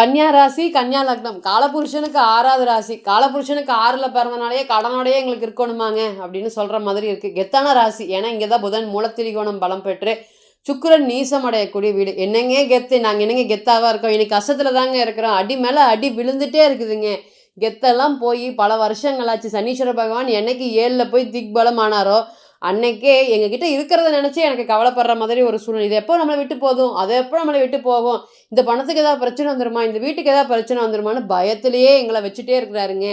கன்னியா ராசி கன்னியா லக்னம். காலபுருஷனுக்கு ஆறாவது ராசி. காலபுருஷனுக்கு ஆறில் பிறந்தனாலேயே கடனோடையே எங்களுக்கு இருக்கணுமாங்க அப்படின்னு சொல்கிற மாதிரி இருக்குது கெத்தான ராசி. ஏன்னா இங்கே தான் புதன் மூலத்திரிகோணம் பலம் பெற்று சுக்கிரன் நீசம் அடையக்கூடிய வீடு. என்னங்க கெத்து? நாங்கள் என்னங்க கெத்தாவாக இருக்கோம்? இன்னைக்கு கஷ்டத்தில் தாங்க இருக்கிறோம். அடி மேலே அடி விழுந்துட்டே இருக்குதுங்க. கெத்தெல்லாம் போய் பல வருஷங்களாச்சு. சனீஸ்வர பகவான் என்னைக்கு ஏழில் போய் திக்பலம் ஆனாரோ அன்னைக்கே எங்ககிட்ட இருக்கிறத நினச்சி எனக்கு கவலைப்படுற மாதிரி ஒரு சூழ்நிலை. இது எப்போ நம்மளை விட்டு போதும் அது எப்போ நம்மளை விட்டு போகும்? இந்த பணத்துக்கு ஏதாவது பிரச்சனை வந்துருமா? இந்த வீட்டுக்கு ஏதாவது பிரச்சனை வந்துருமான்னு பயத்திலேயே எங்களை வச்சுட்டே இருக்கிறாருங்க.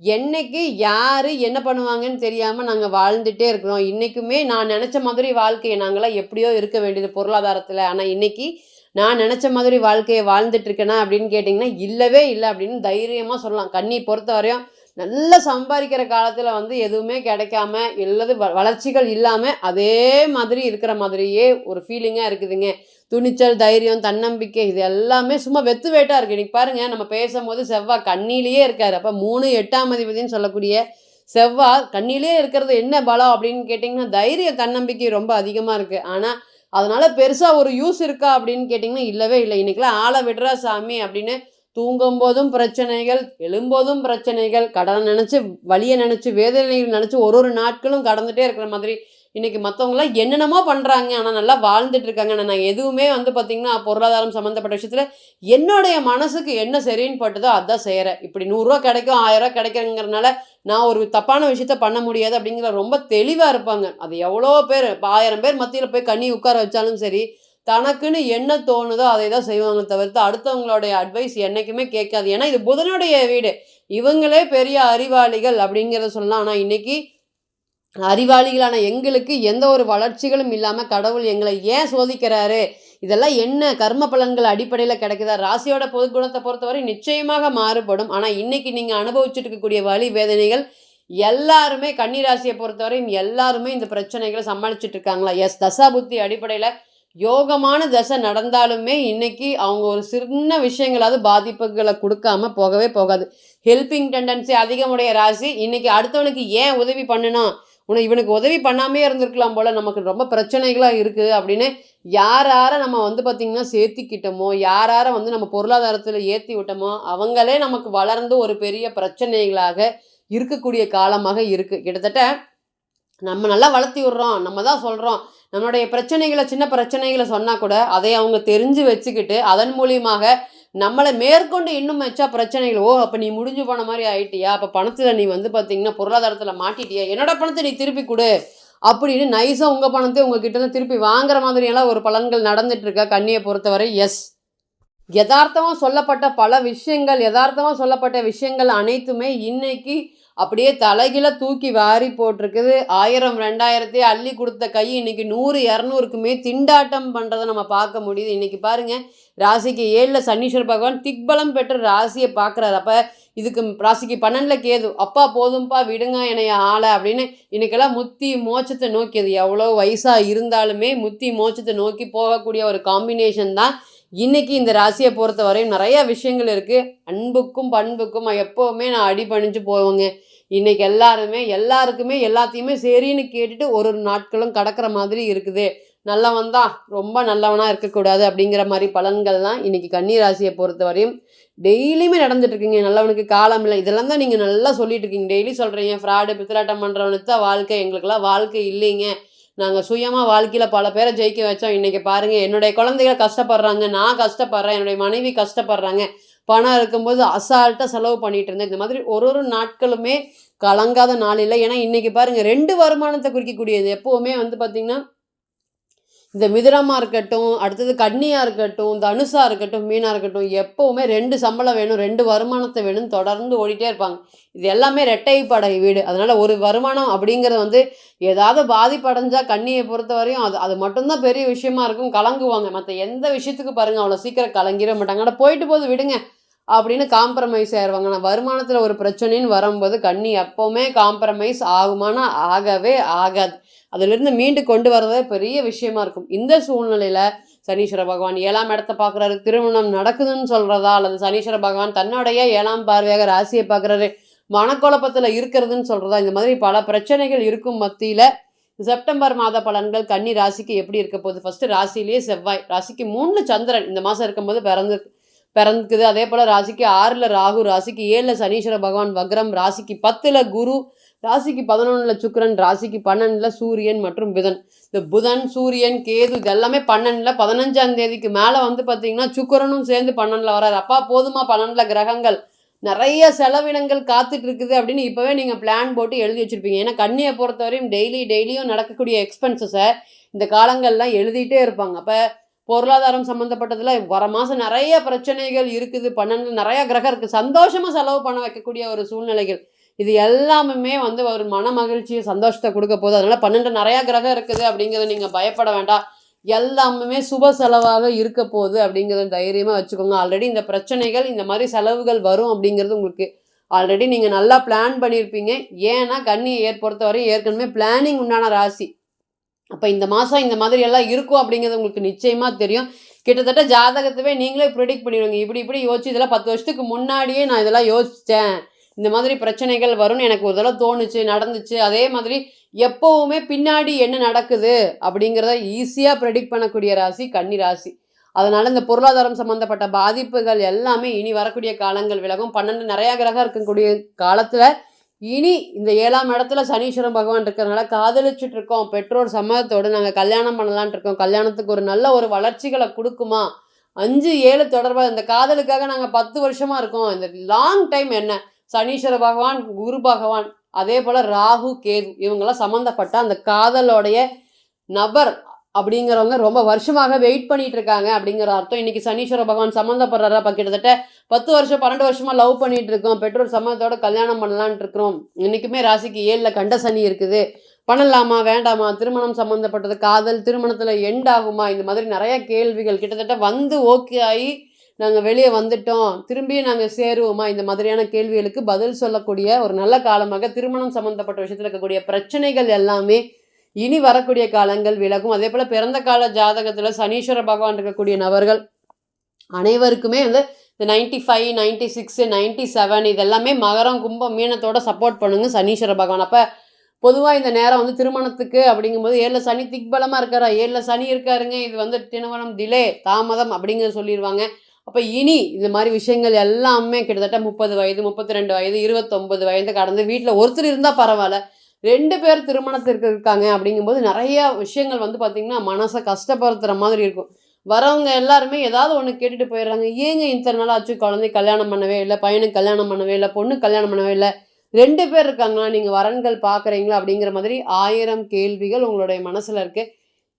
என்னைக்கு யார் என்ன பண்ணுவாங்கன்னு தெரியாமல் நாங்கள் வாழ்ந்துட்டே இருக்கிறோம். இன்றைக்குமே நான் நினச்ச மாதிரி வாழ்க்கையை நாங்களாம் எப்படியோ இருக்க வேண்டியது பொருளாதாரத்தில். ஆனால் இன்னைக்கு நான் நினச்ச மாதிரி வாழ்க்கையை வாழ்ந்துட்டு இருக்கேனா அப்படின்னு கேட்டிங்கன்னா இல்லவே இல்லை அப்படின்னு தைரியமாக சொல்லலாம். கண்ணி பொறுத்த வரையும் நல்லா சம்பாதிக்கிற காலத்தில் வந்து எதுவுமே கிடைக்காம இல்லது வ வளர்ச்சிகள் இல்லாமல் அதே மாதிரி இருக்கிற மாதிரியே ஒரு ஃபீலிங்காக இருக்குதுங்க. துணிச்சல் தைரியம் தன்னம்பிக்கை இது எல்லாமே சும்மா வெத்து வேட்டாக இருக்குது இன்றைக்கி பாருங்கள் நம்ம பேசும்போது செவ்வாய் கண்ணிலேயே இருக்கார். அப்போ மூணு எட்டாம் அதிபதினு சொல்லக்கூடிய செவ்வாய் கண்ணிலே இருக்கிறது என்ன பலம் அப்படின்னு கேட்டிங்கன்னா தைரிய தன்னம்பிக்கை ரொம்ப அதிகமாக இருக்குது ஆனால் அதனால் பெருசாக ஒரு யூஸ் இருக்கா அப்படின்னு கேட்டிங்கன்னா இல்லவே இல்லை. இன்றைக்கெலாம் ஆளை விடுறா சாமி அப்படின்னு தூங்கும்போதும் பிரச்சனைகள் எழும்போதும் பிரச்சனைகள் கடனை நினச்சி வழியை நினச்சி வேதனைகள் நினச்சி ஒரு ஒரு நாட்களும் கடந்துகிட்டே இருக்கிற மாதிரி இன்றைக்கி மற்றவங்களாம் என்னென்னமோ பண்ணுறாங்க ஆனால் நல்லா வாழ்ந்துட்டு இருக்காங்க. ஆனால் நான் எதுவுமே வந்து பார்த்திங்கன்னா பொருளாதாரம் சம்மந்தப்பட்ட விஷயத்தில் என்னுடைய மனசுக்கு என்ன சரின்னு பட்டுதோ அதான் செய்கிறேன் இப்படி நூறுரூவா கிடைக்கும் ஆயிரரூவா கிடைக்கிறங்கிறனால நான் ஒரு தப்பான விஷயத்த பண்ண முடியாது அப்படிங்கிற ரொம்ப தெளிவாக இருப்பாங்க. அது எவ்வளோ பேர்? இப்போ ஆயிரம் பேர் மத்தியில் போய் கண்ணி உட்கார வச்சாலும் சரி தனக்குன்னு என்ன தோணுதோ அதை தான் செய்வாங்க தவிர்த்து அடுத்தவங்களுடைய அட்வைஸ் என்றைக்குமே கேட்காது. ஏன்னா இது புதனுடைய வீடு. இவங்களே பெரிய அறிவாளிகள் அப்படிங்கிறத சொல்லலாம். ஆனால் இன்றைக்கி அறிவாளிகளான எங்களுக்கு எந்த ஒரு வளர்ச்சிகளும் இல்லாமல் கடவுள் எங்களை ஏன் சோதிக்கிறாரு? இதெல்லாம் என்ன கர்ம பலன்கள் அடிப்படையில் கிடைக்குதா? ராசியோட பொது குணத்தை பொறுத்தவரை நிச்சயமாக மாறுபடும். ஆனால் இன்றைக்கி நீங்கள் அனுபவிச்சுட்டு இருக்கக்கூடிய வழி வேதனைகள் எல்லாருமே கன்னிராசியை பொறுத்தவரையும் எல்லாருமே இந்த பிரச்சனைகளை சமாளிச்சுட்டு இருக்காங்களா? எஸ் தசாபுத்தி அடிப்படையில் யோகமான தசை நடந்தாலுமே இன்னைக்கு அவங்க ஒரு சின்ன விஷயங்களாவது பாதிப்புகளை கொடுக்காம போகவே போகாது. ஹெல்பிங் டெண்டன்சி அதிகமுடைய ராசி இன்னைக்கு அடுத்தவனுக்கு ஏன் உதவி பண்ணணும் உனக்கு இவனுக்கு உதவி பண்ணாமே இருந்திருக்கலாம் போல நமக்கு ரொம்ப பிரச்சனைகளாக இருக்குது அப்படின்னு யார் யாரை நம்ம வந்து பார்த்திங்கன்னா சேர்த்திக்கிட்டோமோ யார் வந்து நம்ம பொருளாதாரத்தில் ஏற்றி விட்டோமோ அவங்களே நமக்கு வளர்ந்து ஒரு பெரிய பிரச்சனைகளாக இருக்கக்கூடிய காலமாக இருக்குது கிட்டத்தட்ட நம்ம நல்லா வளர்த்தி விட்றோம் நம்ம தான் சொல்கிறோம் நம்மளுடைய பிரச்சனைகளை சின்ன பிரச்சனைகளை சொன்னால் கூட அதை அவங்க தெரிஞ்சு வச்சுக்கிட்டு அதன் மூலியமாக நம்மளை மேற்கொண்டு இன்னும் வச்சா பிரச்சனைகள் ஓ அப்போ நீ முடிஞ்சு போன மாதிரி ஆயிட்டியா? அப்போ பணத்தில் நீ வந்து பார்த்தீங்கன்னா பொருளாதாரத்தில் மாட்டிட்டியா? என்னோட பணத்தை நீ திருப்பி கொடு அப்படின்னு நைஸாக உங்கள் பணத்தை உங்ககிட்ட இருந்து திருப்பி வாங்குற மாதிரியெல்லாம் ஒரு பலன்கள் நடந்துட்டுருக்கா கண்ணியை பொறுத்தவரை எஸ் யதார்த்தமாக சொல்லப்பட்ட பல விஷயங்கள் யதார்த்தமாக சொல்லப்பட்ட விஷயங்கள் அனைத்துமே இன்னைக்கு அப்படியே தலைகில தூக்கி வாரி போட்டிருக்குது. ஆயிரம் ரெண்டாயிரத்தையே அள்ளி கொடுத்த கை இன்னைக்கு நூறு இரநூறுக்குமே திண்டாட்டம் பண்ணுறதை நம்ம பார்க்க முடியுது. இன்னைக்கு பாருங்க ராசிக்கு ஏழில் சனீஸ்வர பகவான் திக்பலம் பெற்ற ராசியை பார்க்குறாரு. அப்போ இதுக்கு ராசிக்கு பன்னெண்டில் கேது அப்பா போதும்பா விடுங்க என்னைய ஆளை அப்படின்னு இன்னைக்கெல்லாம் முத்தி மோட்சத்தை நோக்கியது. எவ்வளோ வயசாக இருந்தாலுமே முத்தி மோச்சத்தை நோக்கி போகக்கூடிய ஒரு காம்பினேஷன் தான் இன்னைக்கு இந்த ராசியை பொறுத்த வரையும் நிறைய விஷயங்கள் இருக்குது அன்புக்கும் பண்புக்கும் எப்போவுமே நான் அடிபணிஞ்சு போவேங்க. இன்றைக்கி எல்லாருமே எல்லாருக்குமே எல்லாத்தையுமே சரின்னு கேட்டுட்டு ஒரு ஒரு நாட்களும் கடக்கிற மாதிரி இருக்குது. நல்லவன் தான் ரொம்ப நல்லவனாக இருக்கக்கூடாது அப்படிங்கிற மாதிரி பலன்கள்லாம் இன்னைக்கு கன்னி ராசியை பொறுத்த வரையும் டெய்லியுமே நடந்துட்டுருக்கீங்க. நல்லவனுக்கு காலம் இல்லை. இதெல்லாம் தான் நீங்கள் நல்லா சொல்லிட்டு இருக்கீங்க டெய்லி சொல்கிறீங்க ஃப்ராடு பித்தலாட்டம் பண்ணுறவனுக்கு தான் வாழ்க்கை எங்களுக்கெல்லாம் வாழ்க்கை இல்லைங்க. நாங்கள் சுயமாக வாழ்க்கையில் பல பேரை ஜெயிக்க வச்சோம். இன்றைக்கி பாருங்கள் என்னுடைய குழந்தைகள் கஷ்டப்படுறாங்க நான் கஷ்டப்படுறேன் என்னுடைய மனைவி கஷ்டப்படுறாங்க. பணம் இருக்கும்போது அசால்ட்டாக செலவு பண்ணிட்டு இருந்தேன். இந்த மாதிரி ஒரு ஒரு நாட்களுமே கலங்காத நாள் இல்லை. ஏன்னா இன்றைக்கி பாருங்கள் ரெண்டு வருமானத்தை குறிக்கக்கூடியது. எப்போவுமே வந்து பார்த்திங்கன்னா இந்த மிதுரமாக இருக்கட்டும் அடுத்தது கன்னியாக இருக்கட்டும் தனுசாக இருக்கட்டும் மீனாக இருக்கட்டும் எப்போவுமே ரெண்டு சம்பளம் வேணும் ரெண்டு வருமானத்தை வேணும் தொடர்ந்து ஓடிட்டே இருப்பாங்க. இது எல்லாமே ரெட்டைப்படை வீடு. அதனால் ஒரு வருமானம் அப்படிங்கிறது வந்து ஏதாவது பாதிப்படைஞ்சால் கண்ணியை பொறுத்த வரையும் அது அது மட்டும்தான் பெரிய விஷயமா இருக்கும். கலங்குவாங்க. மற்ற எந்த விஷயத்துக்கு பாருங்கள் அவ்வளோ சீக்கிரம் கலங்கிட மாட்டாங்க. ஆனால் போயிட்டு போது விடுங்க. அப்படின்னு காம்ப்ரமைஸ் ஆயிடுவாங்க ஆனால் வருமானத்தில் ஒரு பிரச்சனைன்னு வரும்போது கண்ணி எப்போவுமே காம்ப்ரமைஸ் ஆகுமானா ஆகவே ஆகாது. அதிலிருந்து மீண்டு கொண்டு வரதே பெரிய விஷயமா இருக்கும். இந்த சூழ்நிலையில் சனீஸ்வர பகவான் ஏழாம் இடத்த பார்க்குறாரு. திருமணம் நடக்குதுன்னு சொல்கிறதா அல்லது சனீஸ்வர பகவான் தன்னுடைய ஏழாம் பார்வையாக ராசியை பார்க்குறாரு. மனக்குழப்பத்தில் இருக்கிறதுன்னு சொல்கிறதா இந்த மாதிரி பல பிரச்சனைகள் இருக்கும் மத்தியில் செப்டம்பர் மாத பலன்கள் கன்னி ராசிக்கு எப்படி இருக்க போகுது? ஃபஸ்ட்டு ராசியிலேயே செவ்வாய். ராசிக்கு மூணு சந்திரன் இந்த மாதம் இருக்கும்போது பிறந்து பிறந்துக்குது அதே போல் ராசிக்கு ஆறில் ராகு ராசிக்கு ஏழில் சனீஸ்வர பகவான் வக்ரம் ராசிக்கு பத்தில் குரு ராசிக்கு பதினொன்றில் சுக்கரன் ராசிக்கு பன்னெண்டில் சூரியன் மற்றும் புதன். இந்த புதன் சூரியன் கேது இது எல்லாமே பன்னெண்டில் பதினஞ்சாம் தேதிக்கு மேலே வந்து பார்த்தீங்கன்னா சுக்கரனும் சேர்ந்து பன்னெண்டில் வராரு. அப்பா போதுமா பன்னெண்டில் கிரகங்கள்? நிறைய செலவினங்கள் காத்துட்டு இருக்குது அப்படின்னு இப்போவே நீங்கள் பிளான் போட்டு எழுதி வச்சுருப்பீங்க. ஏன்னா கண்ணியை பொறுத்தவரையும் டெய்லி டெய்லியும் நடக்கக்கூடிய எக்ஸ்பென்சஸை இந்த காலங்கள்லாம் எழுதிட்டே இருப்பாங்க. அப்போ பொருளாதாரம் சம்மந்தப்பட்டதில் வர மாதம் நிறைய பிரச்சனைகள் இருக்குது. பன்னெண்டு நிறையா கிரகம் இருக்குது சந்தோஷமாக செலவு பண்ண வைக்கக்கூடிய ஒரு சூழ்நிலைகள். இது எல்லாமே வந்து ஒரு மன மகிழ்ச்சியை சந்தோஷத்தை கொடுக்க போகுது. அதனால் பன்னெண்டு நிறையா கிரகம் இருக்குது அப்படிங்கிறத நீங்கள் பயப்பட வேண்டாம். எல்லாமே சுப செலவாக இருக்க போகுது அப்படிங்கிறத தைரியமாக வச்சுக்கோங்க. ஆல்ரெடி இந்த பிரச்சனைகள் இந்த மாதிரி செலவுகள் வரும் அப்படிங்கிறது உங்களுக்கு ஆல்ரெடி நீங்கள் நல்லா பிளான் பண்ணியிருப்பீங்க ஏன்னா கன்னி ஏற் வரையும் ஏற்கனவே பிளானிங் உண்டான ராசி. அப்போ இந்த மாதம் இந்த மாதிரி எல்லாம் இருக்கும் அப்படிங்கிறது உங்களுக்கு நிச்சயமாக தெரியும். கிட்டத்தட்ட ஜாதகத்தவே நீங்களே ப்ரிடிக்ட் பண்ணிடுவீங்க. இப்படி இப்படி யோசிச்சு இதெல்லாம் பத்து வருஷத்துக்கு முன்னாடியே நான் இதெல்லாம் யோசித்தேன் இந்த மாதிரி பிரச்சனைகள் வரும்னு எனக்கு ஒரு தடவை தோணுச்சு நடந்துச்சு. அதே மாதிரி எப்போவுமே பின்னாடி என்ன நடக்குது அப்படிங்கிறத ஈஸியாக ப்ரெடிக்ட் பண்ணக்கூடிய ராசி கன்னி ராசி. அதனால் இந்த பொருளாதாரம் சம்மந்தப்பட்ட பாதிப்புகள் எல்லாமே இனி வரக்கூடிய காலங்கள் விலகும். பன்னெண்டு நிறையா கிரகம் இருக்கக்கூடிய காலத்தில் இனி இந்த ஏழாம் இடத்துல சனீஸ்வரன் பகவான் இருக்கிறதுனால காதலிச்சுட்டு இருக்கோம். பெற்றோர் சம்மதத்தோடு நாங்கள் கல்யாணம் பண்ணலான் இருக்கோம். கல்யாணத்துக்கு ஒரு நல்ல ஒரு வளர்ச்சிகளை கொடுக்குமா? அஞ்சு ஏழு தொடர்பாக இந்த காதலுக்காக நாங்கள் பத்து வருஷமாக இருக்கோம். இந்த லாங் டைம் என்ன? சனீஸ்வர பகவான் குரு பகவான் அதே போல் ராகு கேது இவங்கெல்லாம் சம்மந்தப்பட்ட அந்த காதலோடைய நபர் அப்படிங்கிறவங்க ரொம்ப வருஷமாக வெயிட் பண்ணிட்டு இருக்காங்க அப்படிங்கிற அர்த்தம். இன்னைக்கு சனீஸ்வர பகவான் சம்மந்தப்படுறாரு? அப்போ கிட்டத்தட்ட பத்து வருஷம் பன்னெண்டு வருஷமா லவ் பண்ணிட்டு இருக்கோம் பெற்றோர் சம்மந்தத்தோட கல்யாணம் பண்ணலான்ட்டு இருக்கிறோம் இன்னைக்குமே ராசிக்கு ஏழில் கண்ட சனி இருக்குது. பண்ணலாமா? வேண்டாமா? திருமணம் சம்மந்தப்பட்டது காதல் திருமணத்தில் எண்ட் ஆகுமா? இந்த மாதிரி நிறைய கேள்விகள் கிட்டத்தட்ட வந்து ஓகே ஆகி நாங்கள் வெளியே வந்துட்டோம். திரும்பியும் நாங்கள் சேருவோமா? இந்த மாதிரியான கேள்விகளுக்கு பதில் சொல்லக்கூடிய ஒரு நல்ல காலமாக திருமணம் சம்மந்தப்பட்ட விஷயத்தில் இருக்கக்கூடிய பிரச்சனைகள் எல்லாமே இனி வரக்கூடிய காலங்கள் விலகும். அதே போல் பிறந்த கால ஜாதகத்தில் சனீஸ்வர பகவான் இருக்கக்கூடிய நபர்கள் அனைவருக்குமே வந்து இந்த ninety five ninety six ninety seven இதெல்லாமே மகரம் கும்பம் மீனத்தோட சப்போர்ட் பண்ணுங்க சனீஸ்வர பகவான். அப்போ பொதுவாக இந்த நேரம் வந்து திருமணத்துக்கு அப்படிங்கும்போது ஏழில் சனி திக்பலமாக இருக்காரா? ஏழில் சனி இருக்காருங்க. இது வந்து திருமணம் டிலே தாமதம் அப்படிங்கிறத சொல்லிடுவாங்க அப்போ இனி இந்த மாதிரி விஷயங்கள் எல்லாமே கிட்டத்தட்ட முப்பது வயது முப்பத்தி ரெண்டு வயது இருபத்தொம்பது வயது கடந்து வீட்டில் ஒருத்தர் இருந்தால் பரவாயில்ல. ரெண்டு பேர் திருமணத்திற்கு இருக்காங்க அப்படிங்கும்போது நிறைய விஷயங்கள் வந்து பார்த்திங்கன்னா மனசை கஷ்டப்படுத்துகிற மாதிரி இருக்கும். வரவங்க எல்லாருமே ஏதாவது ஒன்று கேட்டுட்டு போயிடுறாங்க. ஏங்க இத்தனை நாள் ஆச்சு? குழந்தை கல்யாணம் பண்ணவே இல்லை பையனுக்கு கல்யாணம் பண்ணவே இல்லை பொண்ணு கல்யாணம் பண்ணவே இல்லை. ரெண்டு பேர் இருக்காங்களா? நீங்கள் வரன்கள் பார்க்குறீங்களா? அப்படிங்கிற மாதிரி ஆயிரம் கேள்விகள் உங்களுடைய மனசில் இருக்குது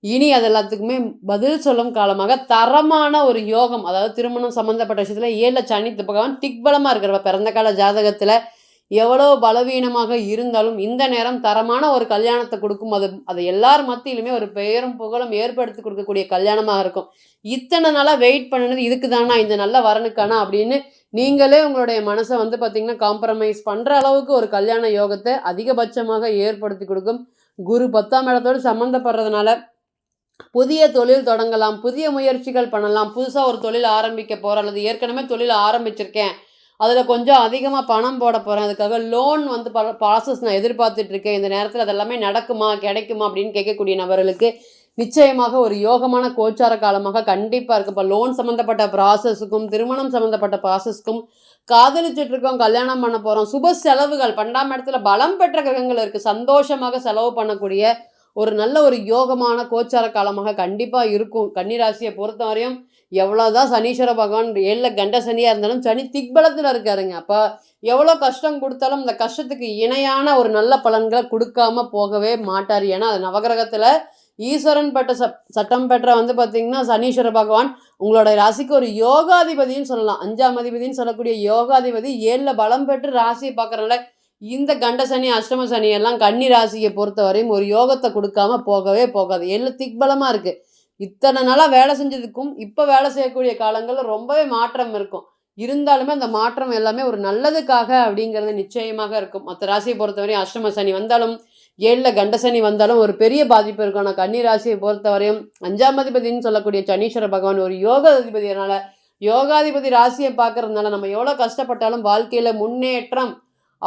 இனி அது எல்லாத்துக்குமே பதில் சொல்லும் காலமாக தரமான ஒரு யோகம் அதாவது திருமணம் சம்மந்தப்பட்ட விஷயத்தில் ஏழில் சனி பகவான் திக்பலமாக இருக்கிறவ பிறந்த கால ஜாதகத்தில் எவ்வளோ பலவீனமாக இருந்தாலும் இந்த நேரம் தரமான ஒரு கல்யாணத்தை கொடுக்கும். அது அது எல்லார் மத்தியிலுமே ஒரு பெயரும் புகழும் ஏற்படுத்தி கொடுக்கக்கூடிய கல்யாணமாக இருக்கும். இத்தனை நாளாக வெயிட் பண்ணினது இதுக்கு தானா இந்த நல்ல வரனுக்கானா அப்படின்னு நீங்களே உங்களுடைய மனசை வந்து பார்த்திங்கன்னா காம்ப்ரமைஸ் பண்ணுற அளவுக்கு ஒரு கல்யாண யோகத்தை அதிகபட்சமாக ஏற்படுத்தி கொடுக்கும். குரு பத்தாம் இடத்தோடு சம்மந்தப்படுறதுனால புதிய தொழில் தொடங்கலாம் புதிய முயற்சிகள் பண்ணலாம். புதுசாக ஒரு தொழில் ஆரம்பிக்க போகிற அல்லது ஏற்கனவே தொழில் ஆரம்பிச்சிருக்கேன். அதில் கொஞ்சம் அதிகமாக பணம் போட போகிறேன் அதுக்காக லோன் வந்து ப ப்ராசஸ் நான் எதிர்பார்த்துட்ருக்கேன் இந்த நேரத்தில் அதெல்லாமே நடக்குமா கிடைக்குமா அப்படின்னு கேட்கக்கூடிய நபர்களுக்கு நிச்சயமாக ஒரு யோகமான கோச்சார காலமாக கண்டிப்பாக இருக்குது இப்போ லோன் சம்மந்தப்பட்ட ப்ராசஸுக்கும் திருமணம் சம்மந்தப்பட்ட ப்ராசஸ்க்கும் காதலிச்சுட்டு இருக்கோம் கல்யாணம் பண்ண போகிறோம் சுப செலவுகள் பன்னெண்டாம் இடத்துல பலம் பெற்ற கிரகங்கள் இருக்குது சந்தோஷமாக செலவு பண்ணக்கூடிய ஒரு நல்ல ஒரு யோகமான கோச்சார காலமாக கண்டிப்பாக இருக்கும். கன்னிராசியை பொறுத்த வரையும் எவ்வளோதான் சனீஸ்வர பகவான் ஏழில் கண்ட சனியாக இருந்தாலும் சனி திக்பலத்தில் இருக்காருங்க. அப்போ எவ்வளோ கஷ்டம் கொடுத்தாலும் அந்த கஷ்டத்துக்கு இணையான ஒரு நல்ல பலன்களை கொடுக்காம போகவே மாட்டார். ஏன்னா அது நவகிரகத்தில் ஈஸ்வரன் பெற்ற ச சட்டம் பெற்ற வந்து பார்த்திங்கன்னா சனீஸ்வர பகவான் உங்களோட ராசிக்கு ஒரு யோகாதிபதினு சொல்லலாம். அஞ்சாம் அதிபதினு சொல்லக்கூடிய யோகாதிபதி ஏழில் பலம் பெற்று ராசியை பார்க்குறனால இந்த கண்ட சனி அஷ்டம சனி எல்லாம் கன்னி ராசியை பொறுத்தவரையும் ஒரு யோகத்தை கொடுக்காம போகவே போகாது. எல்லாம் திக்பலமாக இருக்குது இத்தனை நாளாக வேலை செஞ்சதுக்கும் இப்போ வேலை செய்யக்கூடிய காலங்களில் ரொம்பவே மாற்றம் இருக்கும். இருந்தாலுமே அந்த மாற்றம் எல்லாமே ஒரு நல்லதுக்காக அப்படிங்கிறது நிச்சயமாக இருக்கும். மற்ற ராசியை பொறுத்தவரையும் அஷ்டம சனி வந்தாலும் ஏழில் கண்ட சனி வந்தாலும் ஒரு பெரிய பாதிப்பு இருக்கும். ஆனால் கன்னி ராசியை பொறுத்தவரையும் அஞ்சாம் அதிபதினு சொல்லக்கூடிய சனீஸ்வர பகவான் ஒரு யோக அதிபதினால யோகாதிபதி ராசியை பார்க்கறதுனால நம்ம எவ்வளோ கஷ்டப்பட்டாலும் வாழ்க்கையில் முன்னேற்றம்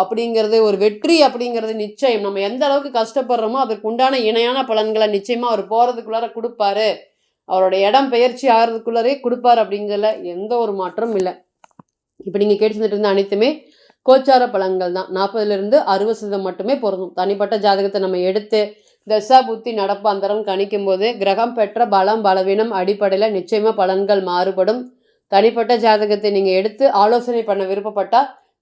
அப்படிங்கிறது ஒரு வெற்றி அப்படிங்கிறது நிச்சயம். நம்ம எந்த அளவுக்கு கஷ்டப்படுறோமோ அதற்கு உண்டான இணையான பலன்களை நிச்சயமாக அவர் போகிறதுக்குள்ளார கொடுப்பாரு. அவரோட இடம் பெயர்ச்சி ஆகிறதுக்குள்ளாரே கொடுப்பார் அப்படிங்கிறதுல எந்த ஒரு மாற்றமும் இல்லை. இப்போ நீங்கள் கேட்டு செஞ்சுட்டு இருந்த அனைத்துமே கோச்சார பலன்கள் தான். நாற்பதுலேருந்து அறுபது சதவீதம் மட்டுமே பொருந்தும். தனிப்பட்ட ஜாதகத்தை நம்ம எடுத்து தசா புத்தி நடப்பு அந்தரம் கணிக்கும் போது கிரகம் பெற்ற பலம் பலவீனம் அடிப்படையில் நிச்சயமாக பலன்கள் மாறுபடும். தனிப்பட்ட ஜாதகத்தை நீங்கள் எடுத்து ஆலோசனை பண்ண விருப்பப்பட்டால்